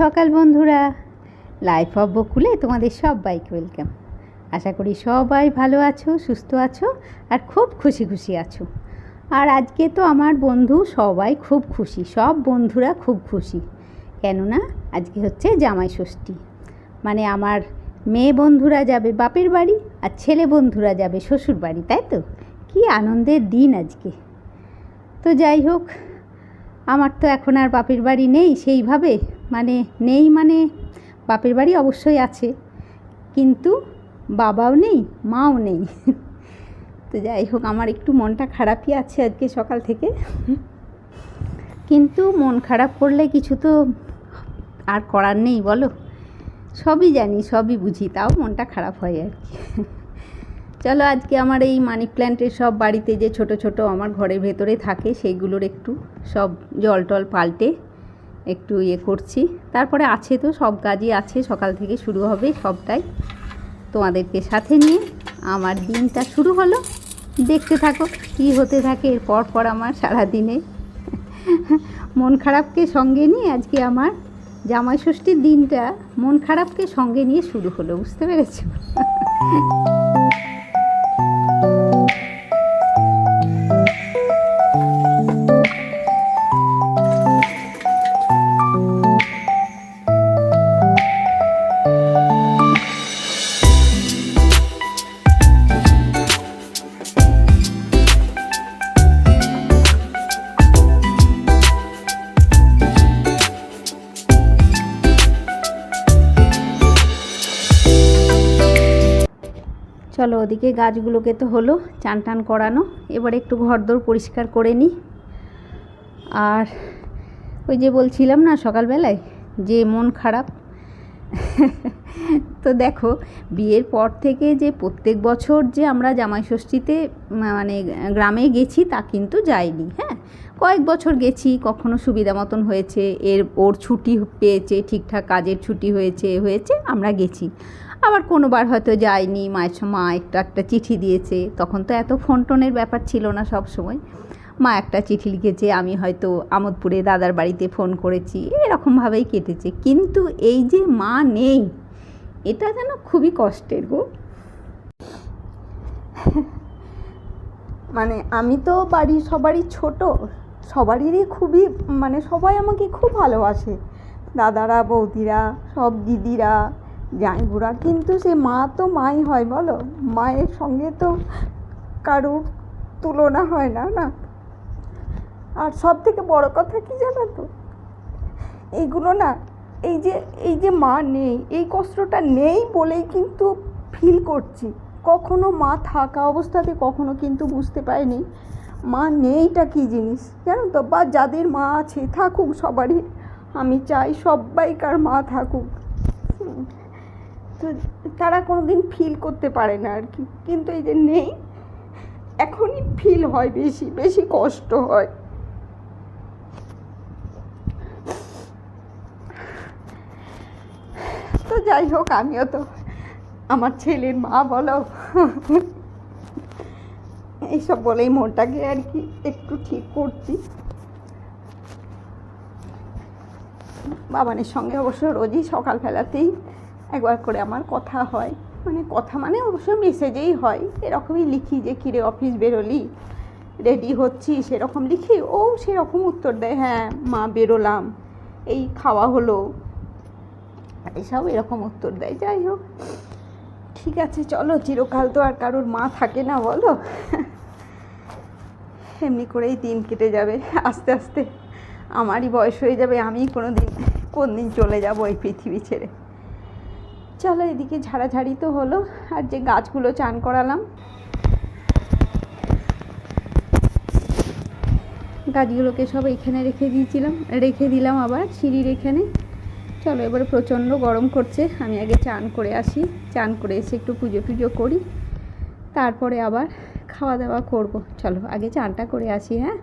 সকাল বন্ধুরা। Life of বকুলে তোমাদের সবাইকে ওয়েলকাম আশা করি সবাই ভালো আছো, সুস্থ আছো আর খুব খুশি খুশি আছো। আর আজকে তো আমার বন্ধু সবাই খুব খুশি, সব বন্ধুরা খুব খুশি। কেননা আজকে হচ্ছে জামাই ষষ্ঠী। মানে আমার মেয়ে বন্ধুরা যাবে বাপের বাড়ি আর ছেলে বন্ধুরা যাবে শ্বশুর বাড়ি, তাই তো? কি আনন্দের দিন আজকে। তো যাই হোক, আমার তো এখন আর বাপের বাড়ি নেই সেইভাবে মানে নেই মানে বাপের বাড়ি অবশ্যই আছে, কিন্তু বাবাও নেই, মাও নেই। তো যাই হোক, আমার একটু মনটা খারাপই আছে আজকে সকাল থেকে। কিন্তু মন খারাপ করলে কিছু তো আর করার নেই, বলো? সবই জানি, সবই বুঝি, তাও মনটা খারাপ হয় আর কি। চলো আজকে আমার এই মানি প্ল্যান্টের সব বাড়িতে যে ছোট ছোট আমার ঘরের ভেতরে থাকে, সেইগুলোর একটু সব জল টল পাল্টে একটু ইয়ে করছি। তারপরে আছে তো, সব কাজই আছে, সকাল থেকে শুরু হবে সবটাই তোমাদেরকে সাথে নিয়ে। আমার দিনটা শুরু হলো। দেখতে থাকো, কী হতে থাকে এরপর পর আমার সারাদিনে। মন খারাপকে সঙ্গে নিয়ে আজকে আমার জামাই ষষ্ঠীর দিনটা মন খারাপকে সঙ্গে নিয়ে শুরু হলো, বুঝতে পেরেছ? চলো ওদিকে গাছগুলোকে তো হলো, চান টান করানো। এবার একটু ঘরদোর পরিষ্কার করে নিই। আর ওই যে বলছিলাম না সকালবেলায়, যে মন খারাপ, তো দেখো, বিয়ের পর থেকে যে প্রত্যেক বছর যে আমরা জামাই ষষ্ঠীতে মানে গ্রামে গেছি তা কিন্তু যাইনি হ্যাঁ? কয়েক বছর গেছি, কখনো সুবিধা মতন হয়েছে, এর ওর ছুটি পেয়েছে, ঠিকঠাক কাজের ছুটি হয়েছে হয়েছে, আমরা গেছি। আবার কোনোবার হয়তো যায়নি মায়ের মা একটা একটা চিঠি দিয়েছে। তখন তো এত ফোন টোনের ব্যাপার ছিল না সব সময় মা একটা চিঠি লিখেছে, আমি হয়তো আমোদপুরে দাদার বাড়িতে ফোন করেছি এরকমভাবেই কেটেছে। কিন্তু এই যে মা নেই, এটা যেন খুবই কষ্টের গো। মানে আমি তো বাড়ির সবারই ছোট সবারই খুবই মানে সবাই আমাকে খুব ভালোবাসে। দাদারা, বৌদিরা, সব দিদিরা জাইবুরা কিন্তু সে মা তো মাই হয়, বলো? মায়ের সঙ্গে তো কারুর তুলনা হয় না না? আর সব থেকে বড় কথা কি জানো তো? এইগুলো না, এই যে এই যে মা নেই, এই কষ্টটা নেই বলেই কিন্তু ফিল করছি। কখনো মা থাকা অবস্থাতে কখনো কিন্তু বুঝতে পারিনি। মা নেইটা কী জিনিস, জানো তো? বা যাদের মা আছে, থাকুক সবারই। আমি চাই সবাইকার মা থাকুক। তো তারা কোনো দিন ফিল করতে পারে না আর কি। কিন্তু এই যে নেই, এখনই ফিল হয় বেশি বেশি কষ্ট হয়। তো যাই হোক, আমিও তো আমার ছেলের মা বলো। এইসব বলেই মনটাকে আর কি একটু ঠিক করছি। বাবানের সঙ্গে অবশ্য রোজই সকালবেলাতেই একবার করে আমার কথা হয়। মানে কথা মানে অবশ্য মেসেজেই হয়। এরকমই লিখি যে, কিরে অফিস বেরোলি? রেডি হচ্ছি সেরকম লিখি। ও সেরকম উত্তর দেয় হ্যাঁ মা, বেরোলাম। এই খাওয়া হলো। এসব এরকম উত্তর দেয়। যাই হোক, ঠিক আছে, চলো। চিরকাল তো আর কারোর মা থাকে না, বলো? এমনি করেই দিন কেটে যাবে, আস্তে আস্তে। আমারই বয়স হয়ে যাবে, আমি কোনো দিন কোন দিন চলে যাব এই পৃথিবী ছেড়ে। চলো এদিকে ঝাড়াঝাড়ি তো হলো, আর যে গাছগুলো চান করালাম। গাছগুলোকে সব এখানে রেখে দিয়েছিলাম, রেখে দিলাম আবার সিঁড়ির এখানে। চলো এবারে প্রচণ্ড গরম করছে, আমি আগে চান করে আসি, চান করে এসে একটু পুজো টুজো করি, তারপরে আবার খাওয়া দাওয়া করব। চলো আগে চানটা করে আসি হ্যাঁ?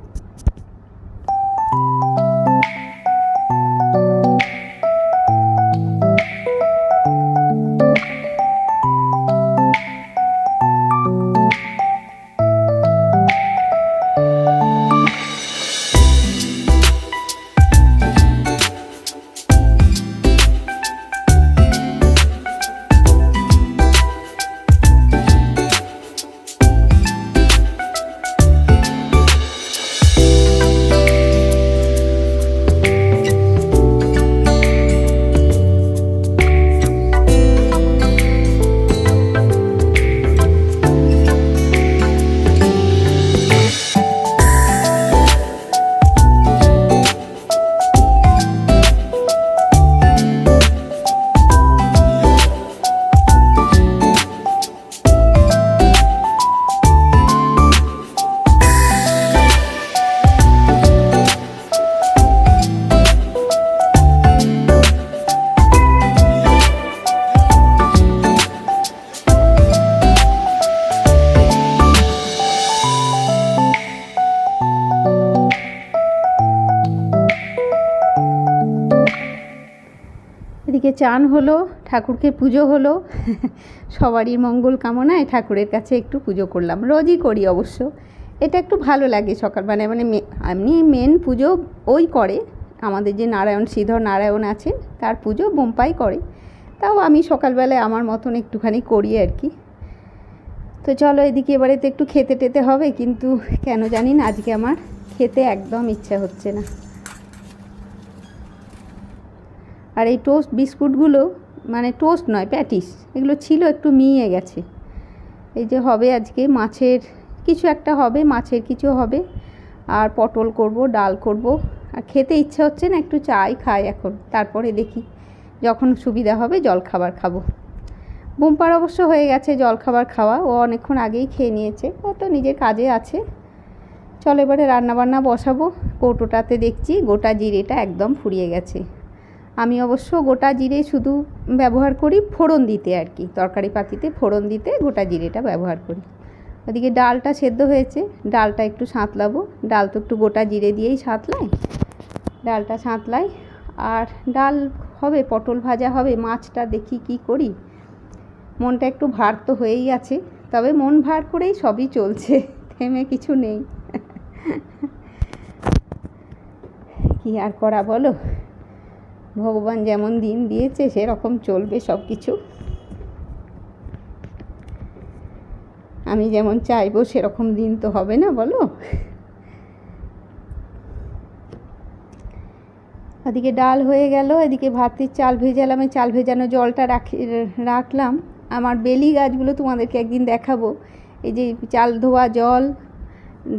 চান হলো, ঠাকুরকে পুজো হলো, সবারই মঙ্গল কামনায় ঠাকুরের কাছে একটু পুজো করলাম। রোজই করি অবশ্য। এটা একটু ভালো লাগে সকালবেলায় মানে মে- এমনি মেন পুজো ওই করে। আমাদের যে নারায়ণ, শ্রীধর নারায়ণ আছে তার পুজো বোম্পাই করে। তাও আমি সকালবেলায় আমার মতন একটুখানি করি আর কি। তো চলো এদিকে এবারে তো একটু খেতে টেতে হবে, কিন্তু কেন জানি না, আজকে আমার খেতে একদম ইচ্ছা হচ্ছে না। আর এই টোস্ট বিস্কুটগুলো মানে টোস্ট নয়, প্যাটিস, এগুলো ছিল একটু মিয়ে গেছে। এই যে হবে আজকে মাছের, কিছু একটা হবে, মাছের কিছু হবে। আর পটল করব, ডাল করব। আর খেতে ইচ্ছা হচ্ছে না, একটু চাই, খাই এখন। তারপরে দেখি, যখন সুবিধা হবে জল খাবার খাব। বুম্পার অবশ্য হয়ে গেছে জল খাবার খাওয়া, ও অনেকক্ষণ আগেই খেয়ে নিয়েছে। ও তো নিজের কাজে আছে। চল এবারে রান্নাবান্না বসাবো, কৌটোটাতে দেখছি, গোটা জিরেটা একদম ফুরিয়ে গেছে। আমি অবশ্য গোটা জিরে শুধু ব্যবহার করি ফোড়ন দিতে আর কি। তরকারি পাতিতে ফোড়ন দিতে গোটা জিরেটা ব্যবহার করি। ওদিকে ডালটা সেদ্ধ হয়েছে, ডালটা একটু সাঁতলাবো। ডাল তো একটু গোটা জিরে দিয়েই সাঁতলাই ডালটা সাঁতলাই। আর ডাল হবে, পটল ভাজা হবে, মাছটা দেখি কি করি। মনটা একটু ভার তো হয়েই আছে, তবে মন ভার করেই সবই চলছে, থেমে কিছু নেই। কি আর করা বলো? ভগবান যেমন দিন দিয়েছে, সেরকম চলবে সব কিছু। আমি যেমন চাইব, সেরকম দিন তো হবে না, বলো। ওদিকে ডাল হয়ে গেল, এদিকে ভাতের চাল ভেজালাম চাল ভেজানো জলটা রাখি, রাখলাম। আমার বেলি গাছগুলো তোমাদেরকে একদিন দেখাবো। এই যে চাল ধোয়া জল,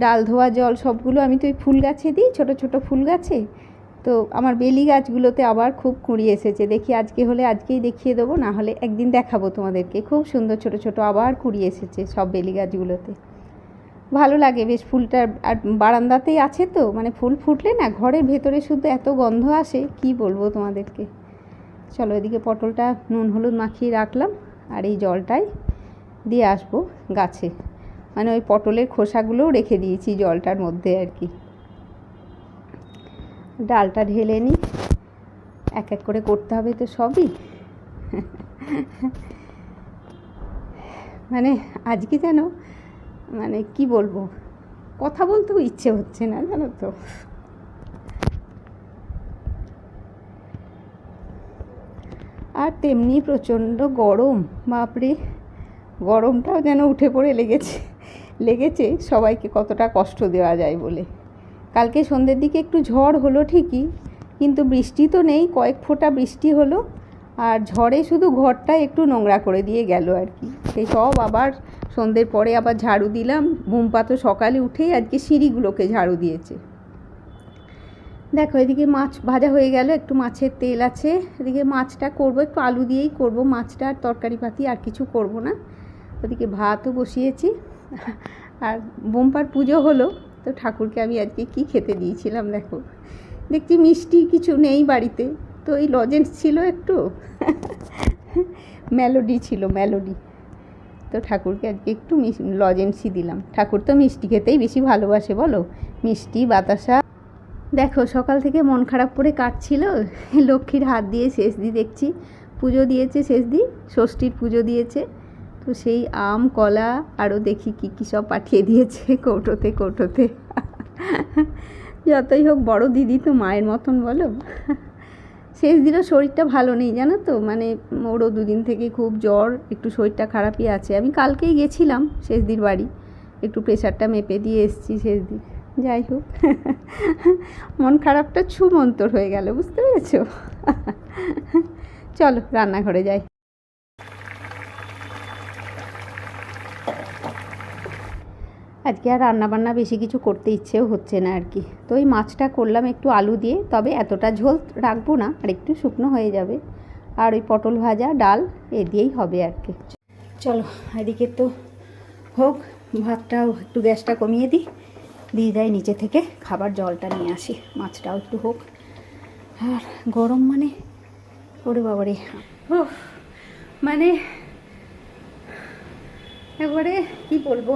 ডাল ধোয়া জল, সবগুলো আমি তো ওই ফুল গাছে দিই, ছোট ছোট ফুল গাছে। তো আমার বেলি গাছগুলোতে আবার খুব কুঁড়ি এসেছে। দেখি আজকে হলে আজকেই দেখিয়ে দেবো, না হলে একদিন দেখাবো তোমাদেরকে। খুব সুন্দর ছোট ছোট আবার কুঁড়ি এসেছে সব বেলি গাছগুলোতে। ভালো লাগে বেশ ফুলটা। আর বারান্দাতেই আছে তো মানে ফুল ফুটলে না ঘরের ভেতরে শুধু এত গন্ধ আসে, কি বলব তোমাদেরকে? চলো এদিকে পটলটা নুন হলুদ মাখিয়ে রাখলাম, আর এই জলটাই দিয়ে আসব গাছে। মানে ওই পটলের খোসাগুলোও রেখে দিয়েছি জলটার মধ্যে আর কি। ডালটা ঢেলে নিই এক এক করে করতে হবে তো সবই। মানে আজকে যেন মানে কি বলব, কথা বলতেও ইচ্ছে হচ্ছে না, জানো তো। আর তেমনি প্রচণ্ড গরম, বাপরে। গরমটাও যেন উঠে পড়ে লেগেছে লেগেছে, সবাইকে কতটা কষ্ট দেওয়া যায় বলে। কালকে সন্ধ্যের দিকে একটু ঝড় হলো ঠিকই, কিন্তু বৃষ্টি তো নেই, কয়েক ফোঁটা বৃষ্টি হলো, আর ঝড়ে শুধু ঘরটা একটু নোংরা করে দিয়ে গেল আর কি। সেই সব আবার সন্ধ্যের পরে আবার ঝাড়ু দিলাম বুম্পা তো সকালে উঠেই আজকে সিঁড়িগুলোকে ঝাড়ু দিয়েছে। দেখো, এদিকে মাছ ভাজা হয়ে গেল, একটু মাছের তেল আছে, এদিকে মাছটা করব, একটু আলু দিয়েই করব, মাছটা আর তরকারি পাতি আর কিছু করব না। ওদিকে ভাতও বসিয়েছি, আর বোম্পার পুজো হলো। তো ঠাকুরকে আমি আজকে কি খেতে দিয়েছিলাম দেখো। দেখছি মিষ্টি কিছু নেই বাড়িতে, তো এই লজেন্স ছিল একটু। মেলোডি ছিল মেলোডি তো ঠাকুরকে আজকে একটু লজেন্সই দিলাম। ঠাকুর তো মিষ্টি খেতেই বেশি ভালোবাসে, বলো? মিষ্টি, বাতাসা। দেখো, সকাল থেকে মন খারাপ করে কাটছিল, লক্ষ্মীর হাত দিয়ে শেষ দি দেখছি। পুজো দিয়েছে শেষ দি, ষষ্ঠীর পুজো দিয়েছে। তো সেই আম, কলা, আরও দেখি কী কী সব পাঠিয়ে দিয়েছে কৌটোতে কৌটোতে। যতই হোক, বড় দিদি তো মায়ের মতন, বলো। শেষ দিনও শরীরটা ভালো নেই, জানো তো? মানে ওরও দুদিন থেকে খুব জ্বর, একটু শরীরটা খারাপই আছে। আমি কালকেই গেছিলাম শেষ দিন বাড়ি। একটু প্রেশারটা মেপে দিয়ে এসেছি শেষদিন যাই হোক। মন খারাপটা ছুমন্তর হয়ে গেল, বুঝতে পেরেছ? চলো, রান্নাঘরে যাই। আজকে আর রান্নাবান্না বেশি কিছু করতে ইচ্ছেও হচ্ছে না আর কি। তো ওই মাছটা করলাম একটু আলু দিয়ে, তবে এতটা ঝোল রাখব না, আর একটু শুকনো হয়ে যাবে। আর ওই পটল ভাজা, ডাল, এ দিয়েই হবে আর কি। চলো, এদিকে তো হোক, ভাতটাও একটু গ্যাসটা কমিয়ে দিই। দিয়ে দেয় নিচে থেকে খাবার জলটা নিয়ে আসি, মাছটাও একটু হোক। আর গরম মানে? ওরে বাবারে। ও মানে একবারে কি বলব?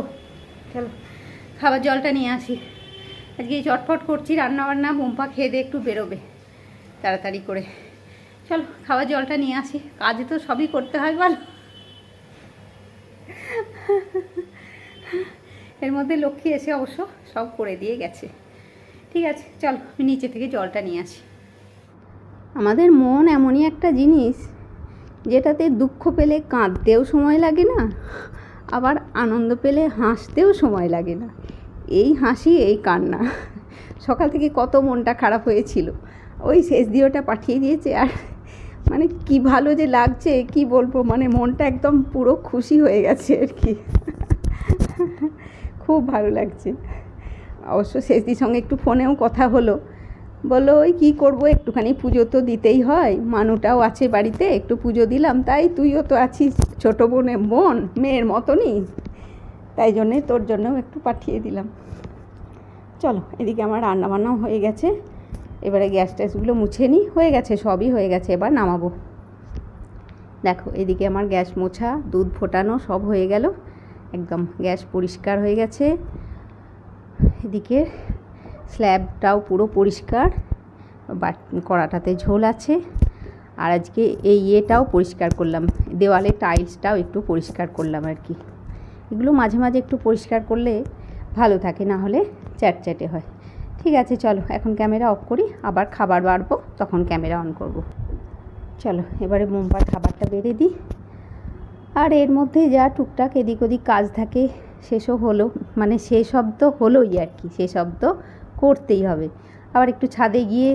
চলো, খাবার জলটা নিয়ে আসি। আজকে চটফট করছি রান্না বান্না বোম্পা খেয়ে দিয়ে একটু বেরোবে, তাড়াতাড়ি করে। চলো, খাবার জলটা নিয়ে আসি। কাজে তো সবই করতে হয়, বল। এর মধ্যে লক্ষ্মী এসে অবশ্য সব করে দিয়ে গেছে। ঠিক আছে, চলো, আমি নিচে থেকে জলটা নিয়ে আসি। আমাদের মন এমনই একটা জিনিস, যেটাতে দুঃখ পেলে কাঁদতেও সময় লাগে না। আবার আনন্দ পেলে হাসতেও সময় লাগে না। এই হাসি, এই কান্না। সকাল থেকে কত মনটা খারাপ হয়েছিল। ওই শেষ দিওটা পাঠিয়ে দিয়েছে আর মানে কি ভালো যে লাগছে, কি বলব? মানে মনটা একদম পুরো খুশি হয়ে গেছে আর কি। খুব ভালো লাগছে। অবশ্য শেষদির সঙ্গে একটু ফোনেও কথা হলো। বলল, ওই কী করব? একটুখানি পুজো তো দিতেই হয়। মানুটাও আছে বাড়িতে, একটু পুজো দিলাম। তাই তুইও তো আছিস, ছোটো বোনে, বোন, মেয়ের মতনই। তাই জন্যে তোর জন্যও একটু পাঠিয়ে দিলাম। চলো, এদিকে আমার রান্নাবান্নাও হয়ে গেছে। এবারে গ্যাস ট্যাসগুলো মুছে নিই হয়ে গেছে, সবই হয়ে গেছে। এবার নামাবো। দেখো, এদিকে আমার গ্যাস মোছা, দুধ ফোটানো সব হয়ে গেল। একদম গ্যাস পরিষ্কার হয়ে গেছে। এদিকে স্ল্যাবটাও পুরো পরিষ্কার, বাট কড়াটাতে ঝোল আছে। আর আজকে এই ইয়েটাও পরিষ্কার করলাম, দেওয়ালে টাইলসটাও একটু পরিষ্কার করলাম আর কি। এগুলো মাঝে মাঝে একটু পরিষ্কার করলে ভালো থাকে, না হলে চ্যাটচ্যাটে হয়। ঠিক আছে, চলো, এখন ক্যামেরা অফ করি, আবার খাবার বাড়বো, তখন ক্যামেরা অন করব। চলো, এবারে মোমবার খাবারটা বেড়ে দিই। আর এর মধ্যে যা টুকটাক এদিক ওদিক কাজ থাকে, সেসব হলো মানে সেসব তো হলোই আর কি, সেসব তো করতেই হবে। আবার একটু ছাদে গিয়ে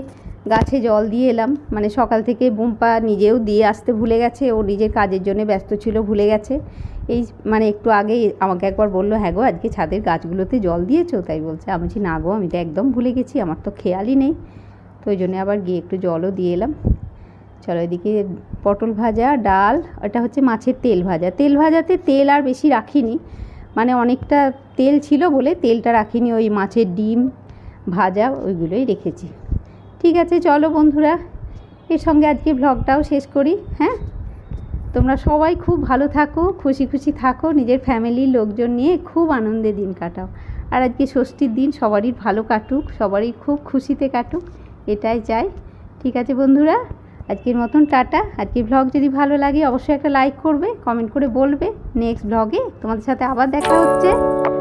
গাছে জল দিয়ে এলাম। মানে সকাল থেকে বুম্পা নিজেও দিয়ে আসতে ভুলে গেছে। ও নিজের কাজের জন্য ব্যস্ত ছিল, ভুলে গেছে। এই মানে একটু আগে আমাকে একবার বলল হ্যাঁ গো, আজকে ছাদের গাছগুলোতে জল দিয়েছ? তাই বলছে। আমি বলছি, না গো, আমি তো একদম ভুলে গেছি, আমার তো খেয়ালই নেই। তো ওই জন্য আবার গিয়ে একটু জলও দিয়ে এলাম। চলো এদিকে পটল ভাজা, ডাল, এটা হচ্ছে মাছের তেল ভাজা। তেল ভাজাতে তেল আর বেশি রাখিনি। মানে অনেকটা তেল ছিল বলে তেলটা রাখিনি। ওই মাছের ডিম ভাজা ওইগুলোই রেখেছি। ঠিক আছে, চলো বন্ধুরা, এর সঙ্গে আজকে ভ্লগটাও শেষ করি হ্যাঁ? তোমরা সবাই খুব ভালো থাকো, খুশি খুশি থাকো, নিজের ফ্যামিলির লোকজন নিয়ে খুব আনন্দে দিন কাটাও। আর আজকে ষষ্ঠীর দিন সবারই ভালো কাটুক, সবারই খুব খুশিতে কাটুক, এটাই চাই। ঠিক আছে বন্ধুরা, আজকের মতন টাটা। আজকের ভ্লগ যদি ভালো লাগে, অবশ্যই একটা লাইক করবে কমেন্ট করে বলবে। নেক্সট ভ্লগে তোমাদের সাথে আবার দেখা হচ্ছে।